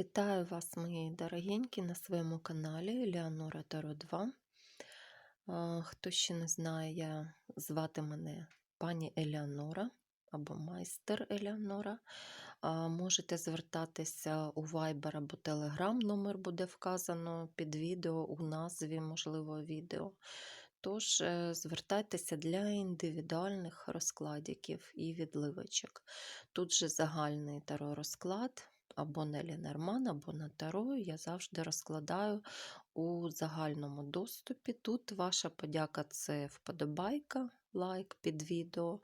Вітаю вас, мої дорогенькі, на своєму каналі Елеонора Таро 2. Хто ще не знає, я звати мене пані Елеонора або майстер Елеонора. Можете звертатися у Viber або Telegram, номер буде вказано під відео у назві, можливо, відео. Тож е, звертайтеся для індивідуальних розкладиків і відливочок. Тут же загальний таро розклад або на Лінерман, або на Таро. Я завжди розкладаю у загальному доступі. Тут ваша подяка це вподобайка, лайк під відео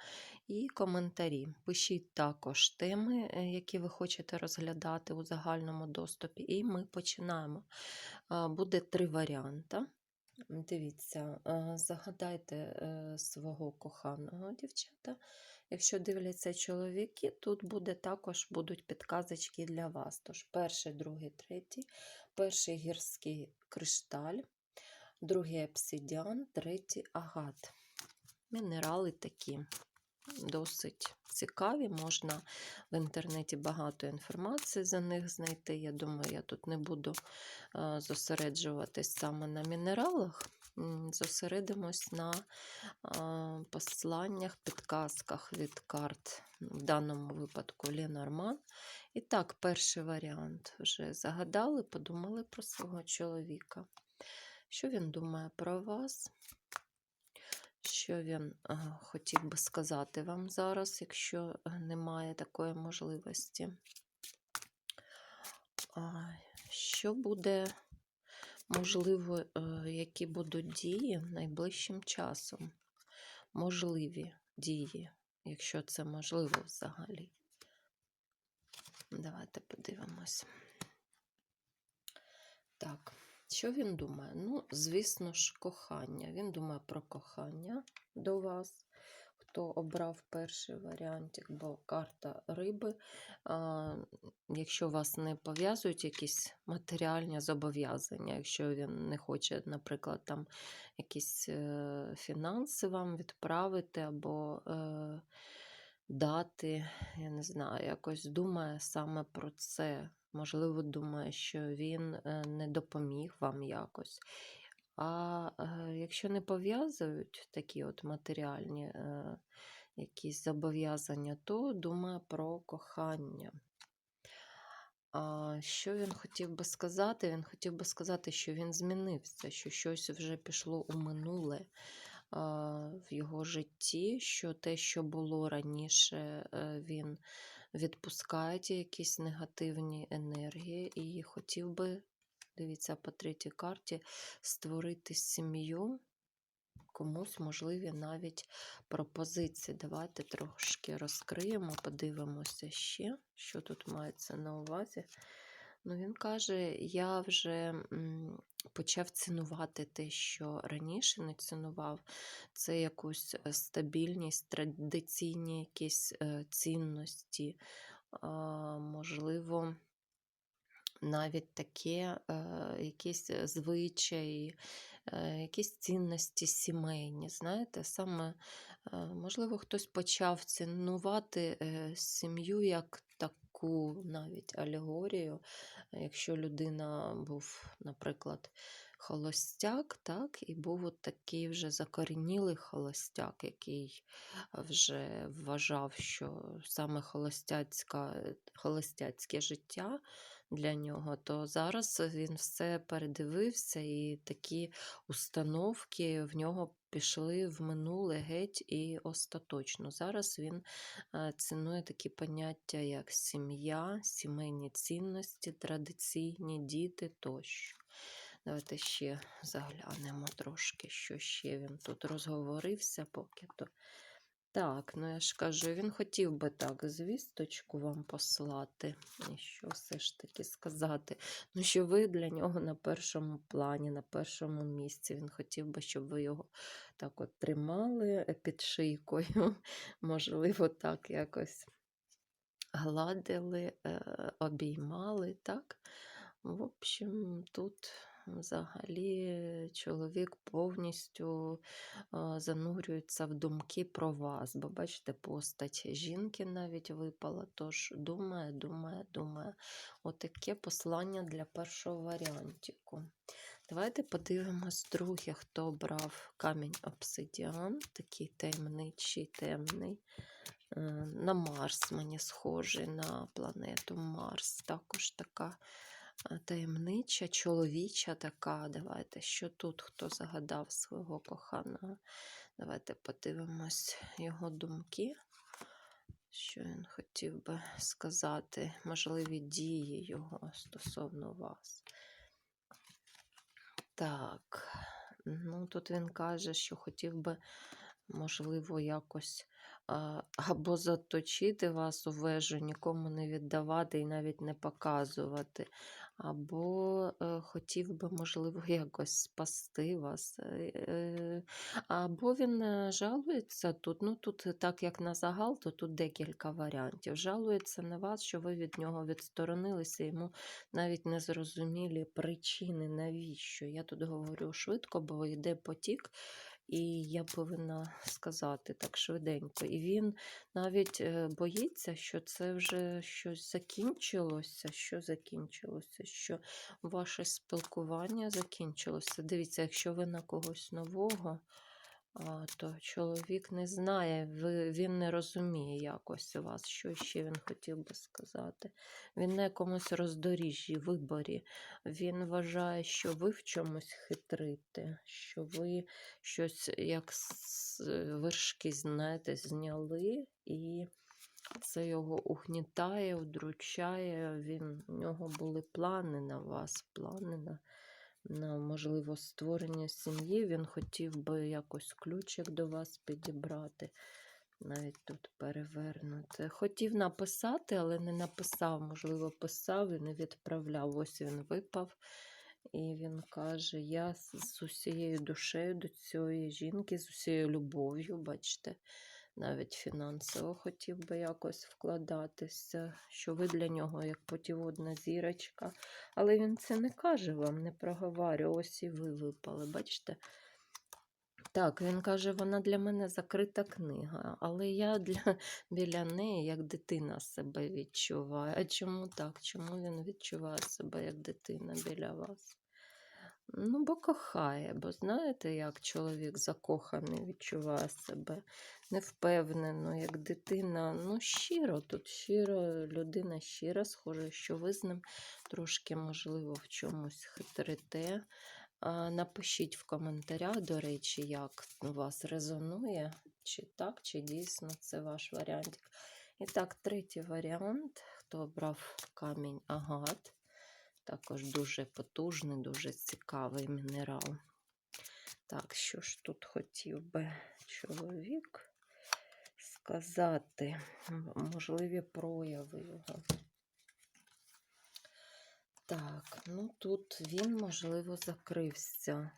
і коментарі. Пишіть також теми, е, які ви хочете розглядати у загальному доступі, і ми починаємо. Буде три варіанти. Дивіться, загадайте е, свого коханого дівчата. Якщо дивляться чоловіки, тут буде також будуть підказочки для вас. Тож перший, другий, третій, перший гірський кришталь, другий обсидіан, третій агат. Мінерали такі досить цікаві. Можна в інтернеті багато інформації за них знайти. Я думаю, я тут не буду е, зосереджуватись саме на мінералах. Зосередимось на посланнях, підказках від карт, в даному випадку Ленорман. І так, перший варіант вже загадали, подумали про свого чоловіка. Що він думає про вас? Що він хотів би сказати вам зараз, якщо е, немає такої можливості? Що буде, можливо, е, які будуть дії найближчим часом? Можливі дії, якщо це можливо взагалі. Давайте подивимось. Так, що він думає? Ну, звісно ж, кохання. Він думає про кохання до вас. Хто обрав перший варіантик, бо карта риби. Якщо вас не пов'язують якісь матеріальні зобов'язання, якщо він не хоче, наприклад, там якісь е, фінанси вам відправити або е, дати, я не знаю, якось думає саме про це. Можливо, думає, що він е, не допоміг вам якось. А якщо не пов'язують такі от матеріальні е, якісь зобов'язання, то думає про кохання. А що він хотів би сказати? Він хотів би сказати, що він змінився, що щось вже пішло у минуле в його житті, що те, що було раніше, е, він відпускає ті якісь негативні енергії і хотів би, дивіться, по третій карті, створити сім'ю. Комусь можливі навіть пропозиції. Давайте трошки розкриємо, подивимося ще, що тут мається на увазі. Ну, Він каже: я вже почав цінувати те, що раніше не цінував. Це якусь е, стабільність, традиційні якісь е, цінності, можливо, навіть таке, е, якісь звичаї, е, якісь цінності сімейні. Знаєте, саме, е, можливо, хтось почав цінувати е, сім'ю як таку навіть алегорію. Якщо людина був, наприклад, холостяк, так, і був от такий вже закорінілий холостяк, який вже вважав, що саме холостяцька, холостяцьке життя для нього, то зараз він все передивився, і такі установки в нього пішли в минуле геть і остаточно. Зараз він е, цінує такі поняття, як сім'я, сімейні цінності, традиційні діти тощо. Давайте ще заглянемо трошки, що ще він тут розговорився поки то. Так, ну я ж кажу, він хотів би так звісточку вам послати. І що все ж таки сказати? Ну, що ви для нього на першому плані, на першому місці. Він хотів би, щоб ви його так от тримали під шийкою, можливо, так якось гладили, е, обіймали, так? В общем, тут взагалі чоловік повністю занурюється в думки про вас. Бо бачите, постать жінки навіть випала. Тож думає, думає, думає. Отаке послання для першого варіантику. Давайте подивимось друге, хто брав камінь обсидіан, такий таємничий, темний. Е, На Марс мені схожий на планету Марс. Також така таємнича, чоловіча така. Давайте, що тут хто загадав свого коханого. Давайте подивимось його думки. Що він хотів би сказати, можливі дії його стосовно вас. Так, ну тут він каже, що хотів би, можливо, якось або заточити вас у вежу, нікому не віддавати і навіть не показувати, або е, хотів би, можливо, якось спасти вас. е, е, Або він жалується тут, ну тут так як на загал, то тут декілька варіантів. Жалується на вас, що ви від нього відсторонилися, йому навіть не зрозумілі причини, навіщо. Я тут говорю швидко, бо йде потік, і я повинна сказати так швиденько. І він навіть е, боїться, що це вже щось закінчилося. Що закінчилося? Що ваше спілкування закінчилося. Дивіться, якщо ви на когось нового. То чоловік не знає, він не розуміє якось вас, що ще він хотів би сказати. Він на якомусь роздоріжжі, виборі. Він вважає, що ви в чомусь хитрите, що ви щось як вершки, знаєте, зняли, і це його угнітає, удручає. Він, у нього були плани на вас, плани на на можливо створення сім'ї. Він хотів би якось ключик до вас підібрати. Навіть тут перевернути. Хотів написати, але не написав, можливо, писав і не відправляв. Ось він випав. І він каже: Я з усією душею до цієї жінки, з усією любов'ю, бачите, навіть фінансово хотів би якось вкладатися, що ви для нього як путіводна зірочка. Але він це не каже вам, не проговорює. Ось і ви випали, бачите? Так, він каже, вона для мене закрита книга, але я для, біля неї як дитина себе відчуваю. А чому так? Чому він відчуває себе як дитина біля вас? Ну, бо кохає, бо знаєте, як чоловік закоханий відчуває себе невпевнено, як дитина. Ну, щиро, тут щиро, людина щира, схоже, що ви з ним трошки, можливо, в чомусь хитрите. Напишіть в коментарях, до речі, як у вас резонує, чи так, чи дійсно це ваш варіант. І так, третій варіант, хто обрав камінь агат. Також дуже потужний, дуже цікавий мінерал. Так, що ж тут хотів би чоловік сказати? Можливі прояви його. Так, ну тут він, можливо, закрився.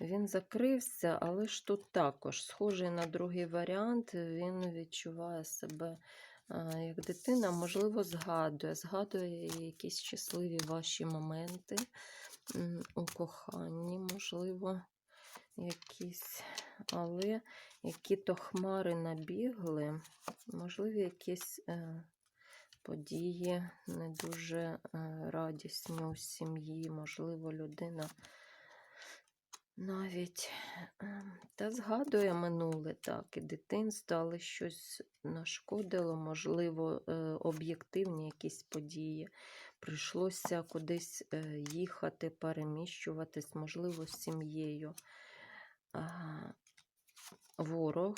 Він закрився, але ж тут також схожий на другий варіант. Він відчуває себе як дитина, можливо, згадує, згадує якісь щасливі ваші моменти у коханні, можливо, якісь, але які-то хмари набігли, можливо, якісь е, події не дуже е, радісні у сім'ї, можливо, людина навіть ем, та згадує минуле, так, і дитинство, але щось нашкодило, можливо, е, об'єктивні якісь події. Прийшлося кудись е, їхати, переміщуватись, можливо, з сім'єю. Ворог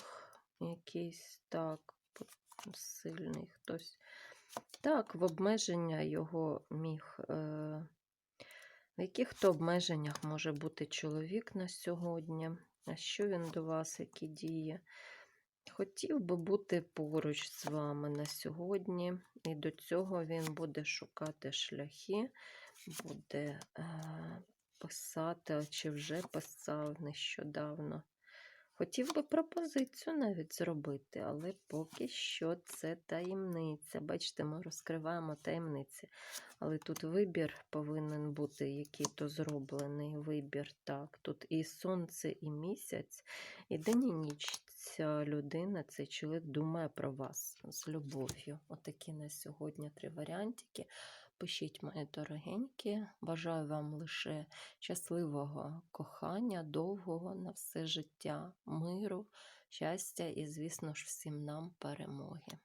якийсь так, сильний хтось. Так, в обмеження його міг. Е, в яких то обмеженнях може бути чоловік на сьогодні? А що він до вас, які дії? Хотів би бути поруч з вами на сьогодні, і до цього він буде шукати шляхи, буде е, писати, чи вже писав нещодавно. Хотів би пропозицію навіть зробити, але поки що це таємниця. Бачите, ми розкриваємо таємниці. Але тут вибір повинен бути який-то зроблений вибір. Так, тут і сонце, і місяць, і день і ніч. Ця людина, цей чоловік думає про вас з любов'ю. Отакі на сьогодні три варіантики. Пишіть, мої дорогенькі. Бажаю вам лише щасливого кохання, довгого на все життя, миру, щастя і, звісно ж, всім нам перемоги.